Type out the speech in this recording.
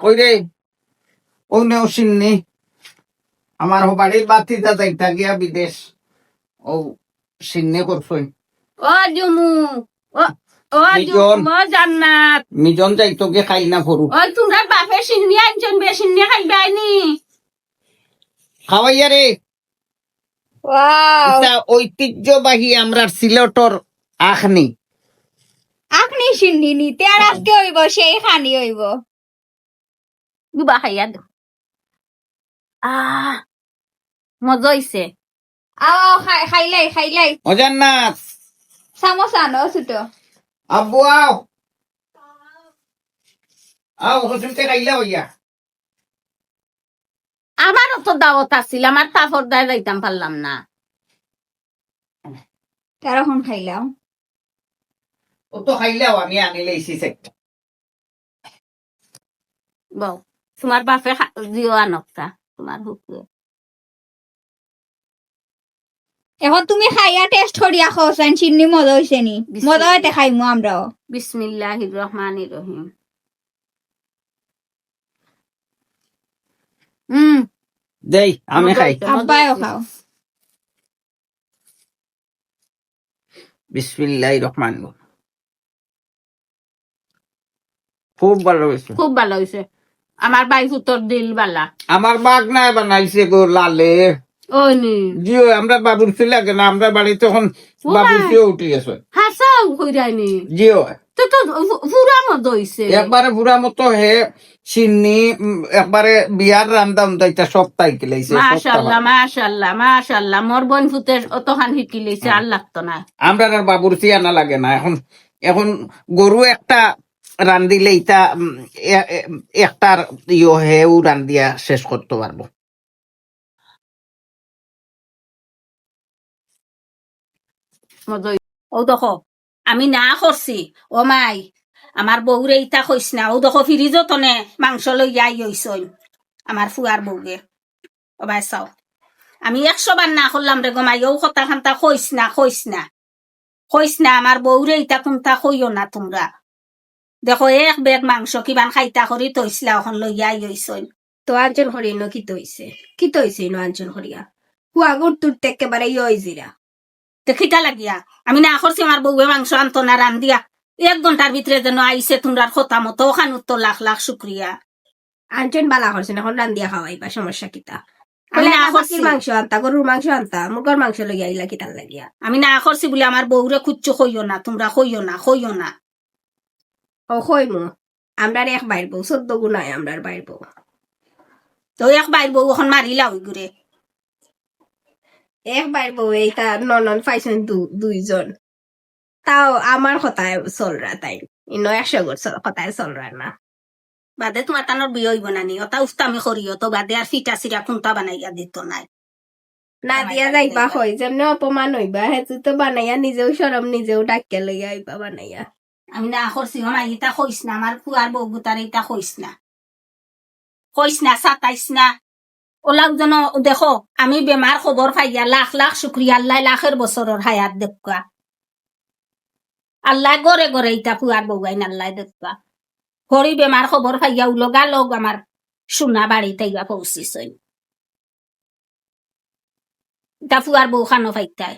কই রে ওই নেও সিন্নি আমার বাড়ির বাতি দাদা গিয়া বিদেশ ও সিন্নি করছই। ও জুমু ও ও। জুমু ও জান্নাত। মিজন যাইতো গে খাই না ফরু ও তোমরা বাপে সিন্নি আনছেন বে সিন্নি খাইবাইনি খাওয়াইয়া রে। এটা ঐতিহ্যবাহী আমরা সিলেটর আখনি। আপনি শুনি নিতে আর আজকে হইব সেই খানি হইব। গুবা দে আহ মজা হইছে আও খাই খাইলাই খাইলাই অজান্নাথ সামোসা নো ছোট আব্বু আও আও হসুনতে খাইলা হইয়া আমারও তো দাওয়াত আছিল আমার তাফর দায় যাইতাম পারলাম না তেরোখন খাইলাম ও তো খাইলাও আমি আনি লাইছি সেটা বউ তোমার বাপে দিও আনকটা তোমার হুকুয়ে এখন তুমি খাইয়া টেস্ট করিয়া খাওয়ান চিনি মজা হইছে নি। মজা হইতে খাইমু আমরাও। বিসমিল্লাহির রহমানির রহিম। হুম দেই আমি খাই। আব্বাইও খাও। বিসমিল্লাহ রহমান খুব ভালো হয়েছে খুব ভালো হয়েছে আমার বাই ফুতর দিল বালা আমার বাঘ নাই বানাইছে গো লালে। জিও আমরা বাবুর ছিল লাগে না আমরা বাড়ি তখন ও বাবুর ভাই। চেয়ে উঠে গেছে। হাসাও কইরাইনি জিও। তো তো পুরা মজা হইছে। একবারে বুড়া মতো হে চিনি উম, একবারে বিয়ার রান্দা উন্দাইতা সব তাই কিলাইছে মাশাল্লাহ মাশাল্লাহ মাশাল্লাহ মোর বোন ফুতের অতখান শিকি লইছে আর লাগতো না। আমরা আর বাবুর চেয়ে আনা লাগে না। এখন এখন গরু একটা রান্দিলে ইটা একটার ইয়ে হেও রান্দিয়া শেষ করতে পারব। ও দেখো, আমি না করছি ও মাই আমার বউরে ইটা কইস না ও দেখো ফ্রিজও তনে মাংস লই যাই হইছই আমার ফুয়ার বউরে ও ভাই চাও। আমি একশো বার না করলাম রে গমাই ও কথা খান্তা কইস না কইস না। কইস না আমার বউরে ইটা কোনটা কইও না তোমরা দেখো এক বেগ মাংস কিবান খাইতা করি তৈসলা এখন লই যাই হইছই তো আঞ্চন হরি ন কি তৈছে? কি তৈছে ন আঞ্চন হরিয়া হুয়া গুড় তুর একেবারে ইয় জিরা দেখিতা লাগিয়া আমি না করছি আমার বউয়ে মাংস আনতো না রান্দিয়া এক ঘণ্টার ভিতরে যেন আইসে তোমরা কথা মতো ওখানে তো লাখ লাখ শুক্রিয়া আঞ্চন বালা করছে এখন রান্দিয়া খাওয়াইবা সমস্যা কিতা আমি না করছি মাংস আনতা গরুর মাংস আনতা? মুরগর মাংস লই আইলা কিতার লাগিয়া। আমি না করছি বলে আমার বউরে কুচ্ছু কইও না তোমরা কইও না কইও না। কইমু আমরার এক বাইর বউ চোদ্দ গুণায় আমরার বাইর বউ। তো এক বাইর বউ এখন মারিলা ওই ঘুরে এক বাইর বউ এইটা ননন পাইছেন দুইজন। তাও আমার কথায় চলরা তাই ইনো একশো কথায় চলরা না। বাদে তোমার তানোর বিয়ে হইব না নি ওটা উস্তামি করিও তো বাদে আর ফিটা সিরা খুন্তা বানাইয়া দিত নাই। না দিয়া যাইবা হয়। যেমনি অপমান হইবা হেতু তো বানাইয়া নিজেও সরম নিজেও ডাকিয়া লইয়া আইবা বানাইয়া। আমি না করছি আমার ইটা কইস না, আমার ফুয়ার বউ গুতার ইটা কইস না। কইস না সাতাইস না। ওলাক যেন দেখো, আমি বেমার খবর পাইয়া লাখ লাখ শুক্রিয়া আল্লাহ লাখের বছরের হায়াত দেখা আল্লাহ গড়ে গড়ে ইটা ফুয়ার বউ আইন আল্লাহ দেখা হরি বেমার খবর পাইয়া উলগা লগ আমার সোনা বাড়িতে ইয়া পৌঁছিস ইটা ফুয়ার বউ খানো পাইতাই।